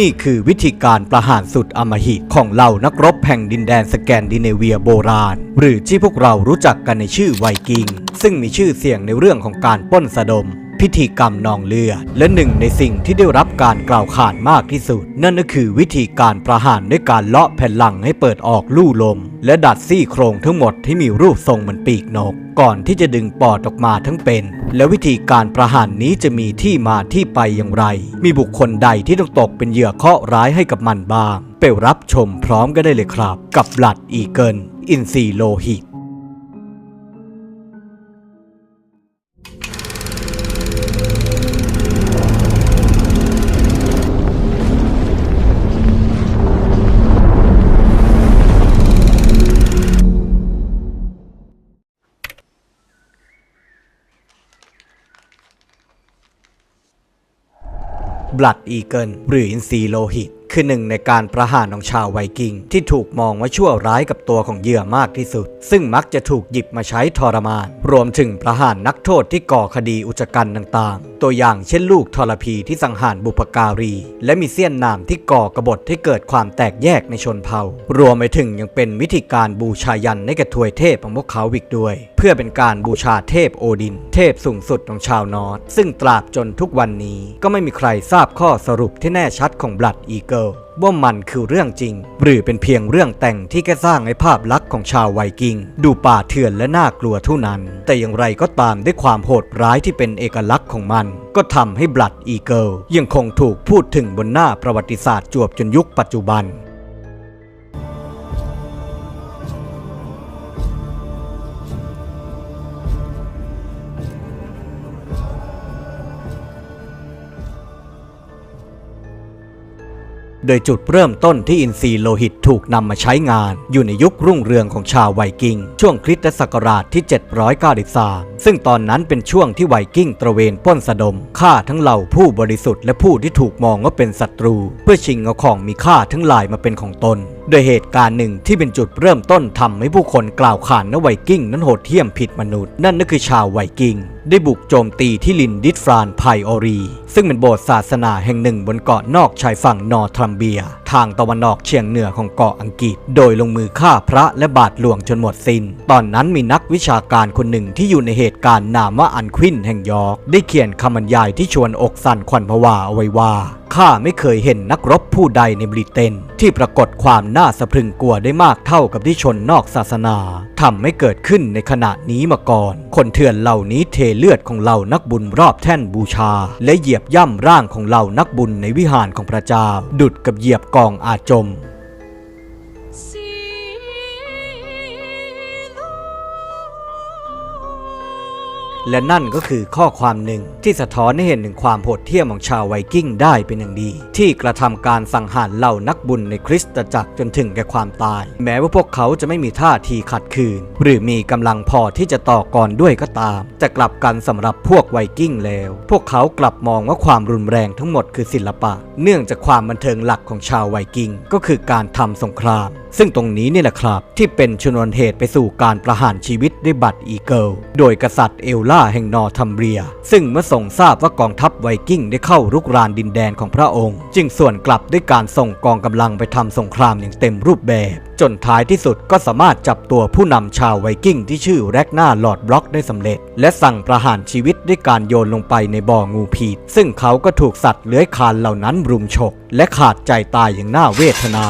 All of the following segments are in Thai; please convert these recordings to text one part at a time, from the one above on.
นี่คือวิธีการประหารสุดอำมหิตของเหล่านักรบแห่งดินแดนสแกนดิเนเวียโบราณ หรือที่พวกเรารู้จักกันในชื่อไวกิง ซึ่งมีชื่อเสียงในเรื่องของการป้นสะดม พิธีกรรมนองเลือด และหนึ่งในสิ่งที่ได้รับการกล่าวขานมากที่สุด นั่นก็คือวิธีการประหารด้วยการเลาะแผ่นหลังให้เปิดออกลู่ลม และดัดซี่โครงทั้งหมดที่มีรูปทรงเหมือนปีกนก ก่อนที่จะดึงปอดออกมาทั้งเป็น และวิธีการประหารนี้จะมีที่มาที่ไปอย่างไร มีบุคคลใดที่ต้องตกเป็นเหยื่อเคราะห์ร้ายให้กับมันบ้าง ไปรับชมพร้อมกันได้เลยครับ กับหลัดอีเกิลอินซีโลหิต บลัดอีเกิลหรืออินทรีโลหิต คือหนึ่งในการประหารของชาวไวกิง ที่ถูกมองว่าชั่วร้ายกับตัวของเหยื่อมากที่สุด ซึ่งมักจะถูกหยิบมาใช้ทรมาน รวมถึงประหารนักโทษที่ก่อคดีอุจกรรมต่างๆ ตัวอย่างเช่นลูกทรพีที่สังหารบุพการี และมีเสี้ยนนามที่ก่อกบฏให้เกิดความแตกแยกในชนเผ่า รวมไปถึงยังเป็นวิธีการบูชายันในกระถวยเทพของพวกเขาอีกด้วย เพื่อเป็นการบูชาเทพโอดิน เทพสูงสุดของชาวนอร์ซึ่งตราบจนทุกวันนี้ก็ไม่มีใครทราบข้อสรุปที่แน่ชัดของบลัดอีเกิลว่ามันคือเรื่องจริง หรือเป็นเพียงเรื่องแต่งที่แค่สร้างให้ภาพลักษณ์ของชาวไวกิง ดูป่าเถื่อนและน่ากลัวเท่านั้น แต่อย่างไรก็ตามด้วยความโหดร้ายที่เป็นเอกลักษณ์ของมัน ก็ทำให้บลัดอีเกิลยังคงถูกพูดถึงบนหน้าประวัติศาสตร์จวบจนยุคปัจจุบัน โดยจุดเริ่มต้นที่อินทรีโลหิตถูกนำมาใช้งาน อยู่ในยุครุ่งเรืองของชาวไวกิ้ง ช่วงคริสตศักราชที่ 793 ซึ่งตอนนั้นเป็นช่วงที่ไวกิ้งตระเวนป้นสะดมฆ่าทั้งเหล่าผู้บริสุทธิ์และผู้ที่ถูกมองว่าเป็นศัตรู เพื่อชิงเอาของมีค่าทั้งหลายมาเป็นของตนโดยเหตุการณ์หนึ่งที่เป็นจุดเริ่มต้นทำให้ผู้คนกล่าวขานว่าไวกิ้งนั้นโหดเหี้ยมผิดมนุษย์ นั่นก็คือชาวไวกิ้งได้บุกโจมตีที่ลินดิสฟรานไพออรี ซึ่งเป็นโบสถ์ศาสนาแห่งหนึ่งบนเกาะนอกชายฝั่งนอร์ทรัมเบีย ทางตะวันออกเฉียงเหนือของเกาะอังกฤษ โดยลงมือฆ่าพระและบาทหลวงจนหมดสิน้น ตอนนั้นมีนักวิชาการคนหนึ่งที่อยู่ในเหตุการณ์นามว่าอันควินแห่งยอร์กได้เขียนคำบรรยายที่ชวนอกสั่นขวัญผวาเอาไว้ว่า ข้าไม่เคยเห็นนักรบผู้ใดในบริเตนที่ปรากฏความน่าสะพรึงกลัวได้มากเท่ากับที่ชนนอกศาสนาทำไม่เกิดขึ้นในขณะนี้มาก่อน คนเถื่อนเหล่านี้เทเลือดของเหล่านักบุญรอบแท่นบูชา และเหยียบย่ำร่างของเหล่านักบุญในวิหารของพระเจ้า ดุดกับเหยียบกองอาจม และนั่นก็คือข้อความหนึ่งที่สะท้อนให้เห็นถึงความโหดเหี้ยมของชาวไวกิ้งได้เป็นอย่างดี ที่กระทำการสังหารเหล่านักบุญในคริสตจักรจนถึงแก่ความตาย แม้ว่าพวกเขาจะไม่มีท่าทีขัดขืน หรือมีกำลังพอที่จะต่อกรด้วยก็ตาม แต่กลับกันสำหรับพวกไวกิ้งแล้ว พวกเขากลับมองว่าความรุนแรงทั้งหมดคือศิลปะ เนื่องจากความบันเทิงหลักของชาวไวกิ้งก็คือการทำสงคราม ซึ่งตรงนี้นี่แหละครับ ที่เป็นชนวนเหตุไปสู่การประหารชีวิตด้วยบัตรอีเกิล โดยกษัตริย์เอลล่าแห่งนอร์ทัมเบีย ซึ่งเมื่อทรงทราบว่ากองทัพไวกิ้งได้เข้ารุกรานดินแดนของพระองค์ จึงส่วนกลับด้วยการส่งกองกำลังไปทำสงครามอย่างเต็มรูปแบบ จนท้ายที่สุดก็สามารถจับตัวผู้นำชาวไวกิ้งที่ชื่อแร็กนาลอดบล็อกได้สำเร็จ และสั่งประหารชีวิตด้วยการโยนลงไปในบ่องูพีดซึ่งเขาก็ถูกสัตว์เลื้อยคลานเหล่านั้นรุมฉกและขาดใจตายอย่างน่าเวทนา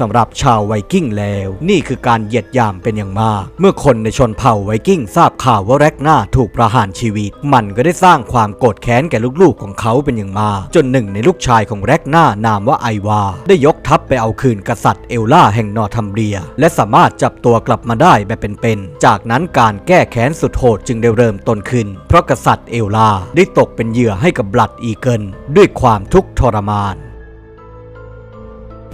สำหรับชาวไวกิ้งแล้ว นี่คือการเหยียดหยามเป็นอย่างมาก เมื่อคนในชนเผ่าไวกิ้งทราบข่าวว่าแร็กนาถูกประหารชีวิต มันก็ได้สร้างความโกรธแค้นแก่ลูกๆของเขาเป็นอย่างมาก จนหนึ่งในลูกชายของแร็กนานามว่าไอวา ได้ยกทัพไปเอาคืนกษัตริย์เอลล่าแห่งนอร์ทัมเบีย และสามารถจับตัวกลับมาได้แบบเป็นๆจากนั้นการแก้แค้นสุดโหดจึงได้เริ่มต้นขึ้น เพราะกษัตริย์เอลล่าได้ตกเป็นเหยื่อให้กับบลัดอีเกิลด้วยความทุกข์ทรมาน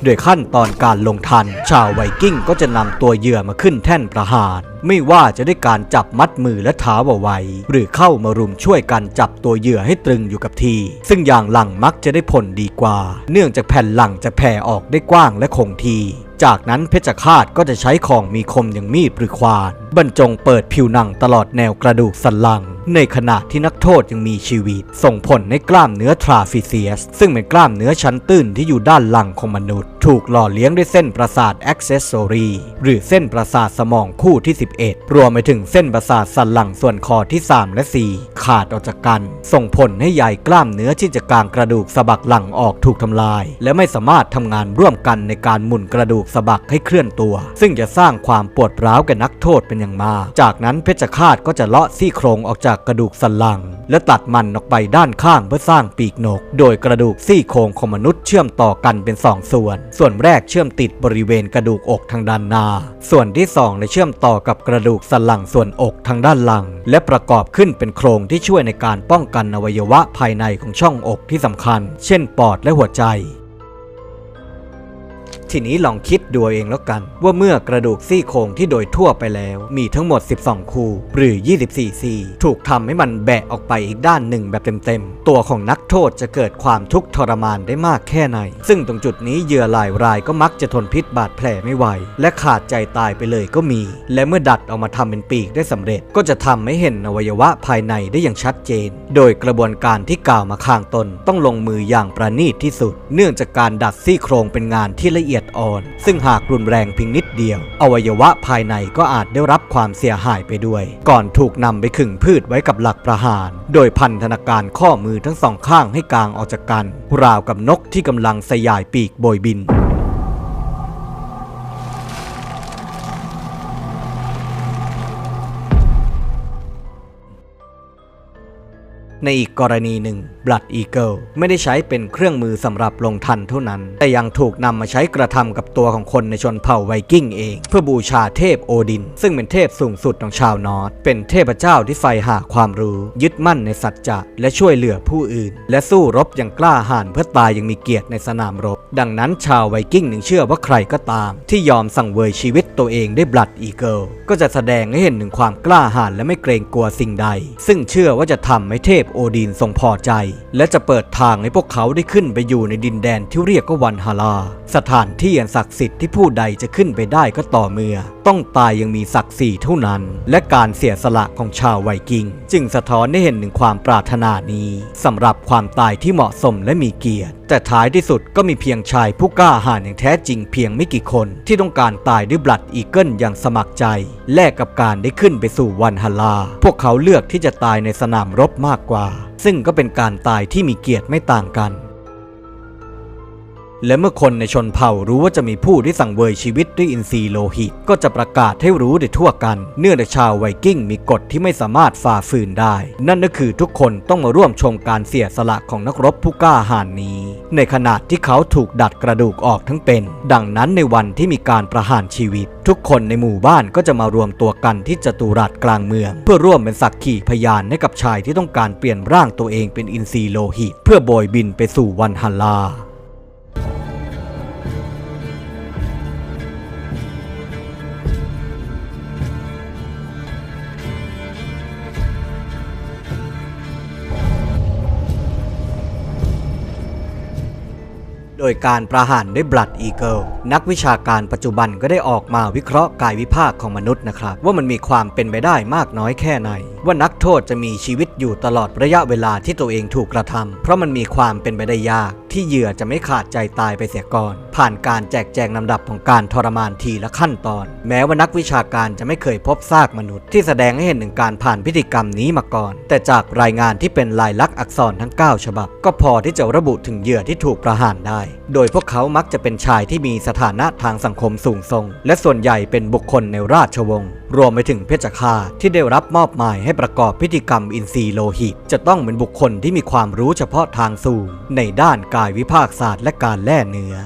โดยขั้นตอนการลงทัน ชาวไวกิ้งก็จะนำตัวเหยื่อมาขึ้นแท่นประหาร ไม่ว่าจะด้วยการจับมัดมือและเท้าเอาไว้ หรือเข้ามารุมช่วยกันจับตัวเหยื่อให้ตรึงอยู่กับที่ ซึ่งอย่างหลังมักจะได้ผลดีกว่า เนื่องจากแผ่นหลังจะแผ่ออกได้กว้างและคงที่ จากนั้นเพชฌฆาตก็จะใช้ของมีคมอย่างมีดหรือควานบรรจงเปิดผิวหนังตลอดแนวกระดูกสันหลัง ในขณะที่นักโทษยังมีชีวิต ส่งผลในกล้ามเนื้อทราฟิเซียส ซึ่งเป็นกล้ามเนื้อชั้นตื้นที่อยู่ด้านหลังของมนุษย์ ถูกหล่อเลี้ยงด้วยเส้นประสาทแอคเซสซอรีหรือเส้นประสาทสมองคู่ที่ 11 รวมไปถึงเส้นประสาทสันหลังส่วนคอที่ 3 และ 4 ขาดออกจากกัน ส่งผลให้ใยกล้ามเนื้อที่จะกางกระดูกสะบักหลังออกถูกทำลาย และไม่สามารถทำงานร่วมกันในการหมุนกระดูกสะบักให้เคลื่อนตัว ซึ่งจะสร้างความปวดร้าวแก่นักโทษเป็นอย่างมาก จากนั้นเพชฌฆาตก็จะเลาะซี่โครงออกจากกระดูกสันหลัง และตัดมันออกไปด้านข้างเพื่อสร้างปีกนก โดยกระดูกซี่โครงของมนุษย์เชื่อมต่อกันเป็นสองส่วน ส่วนแรกเชื่อมติดบริเวณกระดูกอกทางด้านหน้า ส่วนที่สองในเชื่อมต่อกับกระดูกสันหลังส่วนอกทางด้านหลัง และประกอบขึ้นเป็นโครงที่ช่วยในการป้องกันอวัยวะภายในของช่องอกที่สำคัญ เช่นปอดและหัวใจ ทีนี้ลองคิดดูเองแล้วกัน ว่าเมื่อกระดูกซี่โครงที่โดยทั่วไปแล้ว มีทั้งหมด 12 คู่ หรือ 24 ซี่ ถูกทำให้มันแบะออกไปอีกด้านหนึ่งแบบเต็มๆ ตัวของนักโทษจะเกิดความทุกข์ทรมานได้มากแค่ไหน ซึ่งตรงจุดนี้เหยื่อหลายรายก็มักจะทนพิษบาดแผลไม่ไหว และขาดใจตายไปเลยก็มี และเมื่อดัดออกมาทำเป็นปีกได้สำเร็จ ก็จะทำให้เห็นอวัยวะภายในได้อย่างชัดเจน โดยกระบวนการที่กล่าวมาข้างต้นต้องลงมืออย่างประณีตที่สุด เนื่องจากการดัดซี่โครงเป็นงานที่ละเอียดอ่อน ซึ่งหากรุนแรงเพียงนิดเดียว อวัยวะภายในก็อาจได้รับความเสียหายไปด้วย ก่อนถูกนำไปขึงพืชไว้กับหลักประหาร โดยพันธนาการข้อมือทั้งสองข้างให้กางออกจากกัน ราวกับนกที่กำลังสยายปีกโบยบิน ในอีกกรณีหนึ่ง Blood Eagle ไม่ได้ใช้เป็นเครื่องมือสำหรับลงทันเท่านั้น แต่ยังถูกนำมาใช้กระทำกับตัวของคนในชนเผ่าไวกิ้งเอง เพื่อบูชาเทพโอดิน ซึ่งเป็นเทพสูงสุดของชาวนอร์เป็นเทพเจ้าที่ใฝ่หาความรู้ ยึดมั่นในสัจจะและช่วยเหลือผู้อื่น และสู้รบอย่างกล้าหาญเพื่อตายอย่างมีเกียรติในสนามรบ ดังนั้นชาวไวกิ้งหนึ่งเชื่อว่าใครก็ตาม ที่ยอมสั่งเวยชีวิตตัวเองด้วย Blood Eagle ก็จะแสดงให้เห็นถึงความกล้าหาญและไม่เกรงกลัวสิ่งใด ซึ่งเชื่อว่าจะทำให้เทพโอดีนทรงพอใจ และจะเปิดทางให้พวกเขาได้ขึ้นไปอยู่ในดินแดนที่เรียกว่าวันฮาลา สถานที่อันศักดิ์สิทธิ์ที่ผู้ใดจะขึ้นไปได้ก็ต่อเมื่อ ต้องตายยังมีศักดิ์ศรีเท่านั้น และการเสียสละของชาวไวกิง จึงสะท้อนให้เห็นถึงความปรารถนานี้สำหรับความตายที่เหมาะสมและมีเกียรติ แต่ท้ายที่สุดก็มีเพียงชายผู้กล้าหาญอย่างแท้จริงเพียงไม่กี่คน ที่ต้องการตายด้วยบลัดอีเกิลอย่างสมัครใจ แลกกับการได้ขึ้นไปสู่วันฮาลา พวกเขาเลือกที่จะตายในสนามรบมากกว่า ซึ่งก็เป็นการตายที่มีเกียรติไม่ต่างกัน และเมื่อคนในชนเผ่ารู้ว่าจะมีผู้ที่สั่งเวยชีวิตด้วยอินทรีย์โลหิต ก็จะประกาศให้รู้ได้ทั่วกัน เนื่องจากชาวไวกิ้งมีกฎที่ไม่สามารถฝ่าฝืนได้ นั่นก็คือทุกคนต้องมาร่วมชมการเสียสละของนักรบผู้กล้าหาญนี้ ในขณะที่เขาถูกดัดกระดูกออกทั้งเป็น ดังนั้นในวันที่มีการประหารชีวิต ทุกคนในหมู่บ้านก็จะมารวมตัวกันที่จตุรัสกลางเมือง เพื่อร่วมเป็นสักขีพยานให้กับชายที่ต้องการเปลี่ยนร่างตัวเองเป็นอินทรีย์โลหิต เพื่อโบยบินไปสู่วันฮัลลา โดยการประหารด้วยบลัดอีเกิลนักวิชาการปัจจุบันก็ได้ออกมาวิเคราะห์กายวิภาคของมนุษย์นะครับ ว่ามันมีความเป็นไปได้มากน้อยแค่ไหน ว่านักโทษจะมีชีวิตอยู่ตลอดระยะเวลาที่ตัวเองถูกกระทำเพราะมันมีความเป็นไปได้ยาก ที่เหยื่อจะไม่ขาดใจตายไปเสียก่อน ผ่านการแจกแจงลำดับของการทรมานทีละขั้นตอน แม้ว่านักวิชาการจะไม่เคยพบซากมนุษย์ ที่แสดงให้เห็นถึงการผ่านพิธีกรรมนี้มาก่อน แต่จากรายงานที่เป็นลายลักษณ์อักษรทั้ง 9 ฉบับ ก็พอที่จะระบุถึงเหยื่อที่ถูกประหารได้ โดยพวกเขามักจะเป็นชายที่มีสถานะทางสังคมสูงส่ง และส่วนใหญ่เป็นบุคคลในราชวงศ์รวมไปถึงเพชฌฆาตที่ได้รับมอบหมายให้ประกอบพิธีกรรมอินทรีย์โลหิต จะต้องเป็นบุคคลที่มีความรู้เฉพาะทางสูงในด้านการยวิภาคศาสตร์และการแล่เนื้อ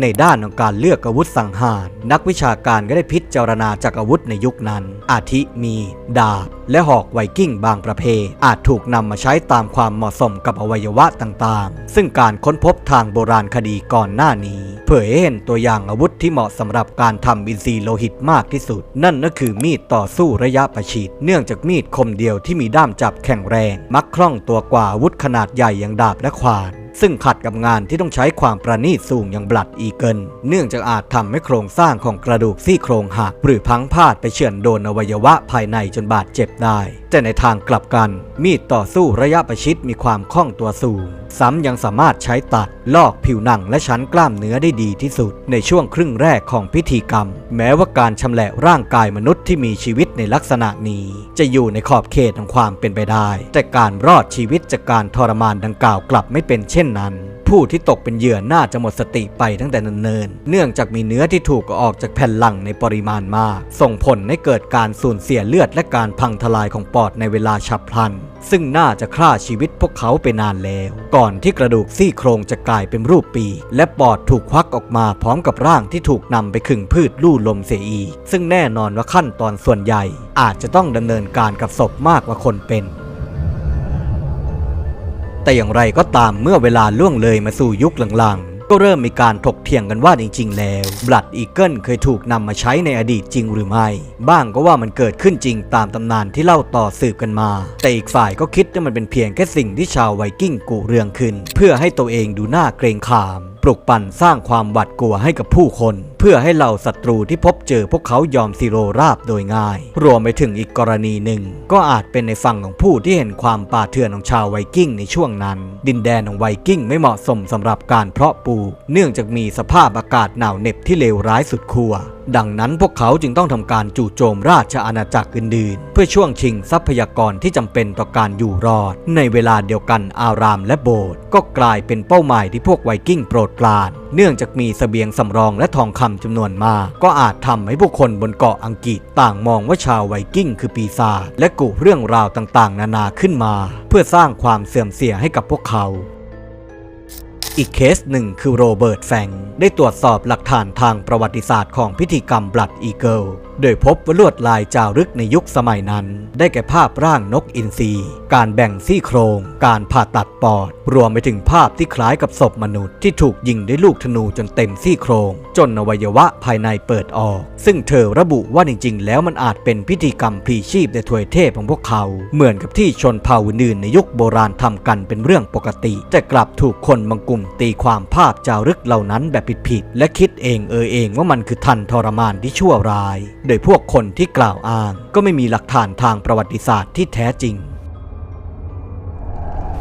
ในด้านของการเลือกอาวุธสังหาร นักวิชาการก็ได้พิจารณาจากอาวุธในยุคนั้น อาทิมีดดาบ และหอกไวกิ้งบางประเภท อาจถูกนำมาใช้ตามความเหมาะสมกับอวัยวะต่างๆ ซึ่งการค้นพบทางโบราณคดีก่อนหน้านี้ เผยให้เห็นตัวอย่างอาวุธที่เหมาะสำหรับการทำอินทรีย์โลหิตมากที่สุด นั่นก็คือมีดต่อสู้ระยะประชิดเนื่องจากมีดคมเดียวที่มีด้ามจับแข็งแรง มักคล่องตัวกว่าอาวุธขนาดใหญ่อย่างดาบและขวาน ซึ่งขัดกับงานที่ต้องใช้ความประณีตสูงอย่างบลัดอีเกิลเนื่องจากอาจทำให้โครงสร้างของกระดูกซี่โครงหักหรือพังพาดไปเฉือนโดนอวัยวะภายในจนบาดเจ็บได้ แต่ในทางกลับกัน มีดต่อสู้ระยะประชิดมีความคล่องตัวสูง ซ้ำยังสามารถใช้ตัด ลอกผิวหนังและชั้นกล้ามเนื้อได้ดีที่สุด ในช่วงครึ่งแรกของพิธีกรรม แม้ว่าการชำแหละร่างกายมนุษย์ที่มีชีวิตในลักษณะนี้ จะอยู่ในขอบเขตของความเป็นไปได้ แต่การรอดชีวิตจากการทรมานดังกล่าวกลับไม่เป็นเช่นนั้น ผู้ที่ตกเป็นเหยื่อน่าจะหมดสติไปตั้งแต่เนิ่นๆเนื่องจากมีเนื้อที่ถูกอออกจากแผ่นหลังในปริมาณมาก ส่งผลให้เกิดการสูญเสียเลือดและการพังทลายของปอดในเวลาฉับพลัน ซึ่งน่าจะฆ่าชีวิตพวกเขาไปนานแล้ว ก่อนที่กระดูกซี่โครงจะกลายเป็นรูปปี และปอดถูกควักออกมาพร้อมกับร่างที่ถูกนำไปขึงพืชลู่ลมเสียอีกซึ่งแน่นอนว่าขั้นตอนส่วนใหญ่ อาจจะต้องดำเนินการกับศพมากกว่าคนเป็น แต่อย่างไรก็ตามเมื่อเวลาล่วงเลยมาสู่ยุคหลังๆ ก็เริ่มมีการถกเถียงกันว่าจริง ๆ แล้วบลัดอีเกิลเคยถูกนำมาใช้ในอดีตจริงหรือไม่ บ้างก็ว่ามันเกิดขึ้นจริงตามตำนานที่เล่าต่อสืบกันมา แต่อีกฝ่ายก็คิดว่ามันเป็นเพียงแค่สิ่งที่ชาวไวกิ้งกุเรื่องขึ้น เพื่อให้ตัวเองดูน่าเกรงขาม ปลุกปั่นสร้างความหวาดกลัวให้กับผู้คน เพื่อให้เหล่าศัตรูที่พบเจอพวกเขายอมสิโรราบโดยง่าย รวมไปถึงอีกกรณีหนึ่ง ก็อาจเป็นในฝั่งของผู้ที่เห็นความป่าเถื่อนของชาวไวกิ้งในช่วงนั้น ดินแดนของไวกิ้งไม่เหมาะสมสำหรับการเพาะปลูก เนื่องจากมีสภาพอากาศหนาวเหน็บที่เลวร้ายสุดขั้ว ดังนั้นพวกเขาจึงต้องทำการจู่โจมราชอาณาจักรอื่นๆ เพื่อช่วงชิงทรัพยากรที่จำเป็นต่อการอยู่รอด ในเวลาเดียวกันอารามและโบสถ์ก็กลายเป็นเป้าหมายที่พวกไวกิ้งโปรดปราน เนื่องจากมีเสบียงสำรองและทองคำจำนวนมาก ก็อาจทำให้ผู้คนบนเกาะอังกฤษต่างมองว่าชาวไวกิ้งคือปีศาจและกุเรื่องราวต่างๆ นานาขึ้นมา เพื่อสร้างความเสื่อมเสียให้กับพวกเขา อีกเคสหนึ่งคือโรเบิร์ตแฟง ได้ตรวจสอบหลักฐานทางประวัติศาสตร์ของพิธีกรรมบลัดอีเกิลโดยพบว่าลวดลายจารึกในยุคสมัยนั้น ได้แก่ภาพร่างนกอินทรีการแบ่งซี่โครง การผ่าตัดปอด รวมไปถึงภาพที่คล้ายกับศพมนุษย์ที่ถูกยิงด้วยลูกธนูจนเต็มซี่โครง จนอวัยวะภายในเปิดออก ซึ่งเธอระบุว่าจริง ๆ แล้วมันอาจเป็นพิธีกรรมพลีชีพในถวยเทพของพวกเขา เหมือนกับที่ชนเผ่าอื่นๆในยุคโบราณทำกันเป็นเรื่องปกติ แต่กลับถูกคนบางกลุ่มตีความภาพจารึกเหล่านั้นแบบผิดๆและคิดเองเออเองว่ามันคือทันทรมานที่ชั่วร้าย โดยพวกคนที่กล่าวอ้าง ก็ไม่มีหลักฐานทางประวัติศาสตร์ที่แท้จริง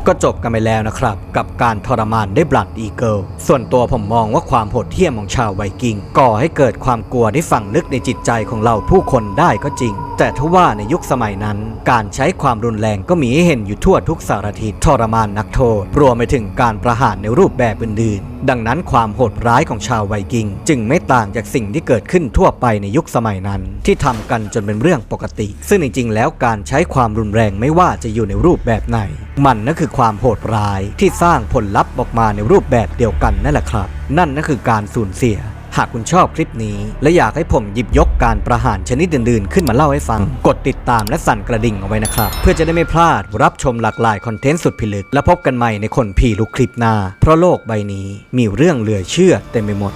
ก็จบกันไปแล้วนะครับ กับการทรมานด้วยบลัดอีเกิลส่วนตัวผมมองว่าความโหดเหี้ยมของชาวไวกิง ก่อให้เกิดความกลัวที่ฝังลึกในจิตใจของเราผู้คนได้ก็จริง แต่ทว่าในยุคสมัยนั้น การใช้ความรุนแรงก็มีให้เห็นอยู่ทั่วทุกสารทิศทรมานนักโทษ รวมไปถึงการประหารในรูปแบบอื่นๆ ดังนั้นความโหดร้ายของชาวไวกิง จึงไม่ต่างจากสิ่งที่เกิดขึ้นทั่วไปในยุคสมัยนั้น ที่ทำกันจนเป็นเรื่องปกติ ซึ่งจริงๆ แล้วการใช้ความรุนแรงไม่ว่าจะอยู่ในรูปแบบไหนมันนั่นคือความโหดร้ายที่สร้างผลลัพธ์ออกมาในรูปแบบเดียวกันนั่นแหละครับ นั่นนั่นคือการสูญเสีย หากคุณชอบคลิปนี้ และอยากให้ผมหยิบยกการประหารชนิดอื่นๆ ขึ้นมาเล่าให้ฟัง กดติดตามและสั่นกระดิ่งเอาไว้นะครับ เพื่อจะได้ไม่พลาดรับชมหลากหลายคอนเทนต์สุดพิลึกและพบกันใหม่ในคนผีลุกคลิปหน้า เพราะโลกใบนี้มีเรื่องเหลือเชื่อเต็มไปหมด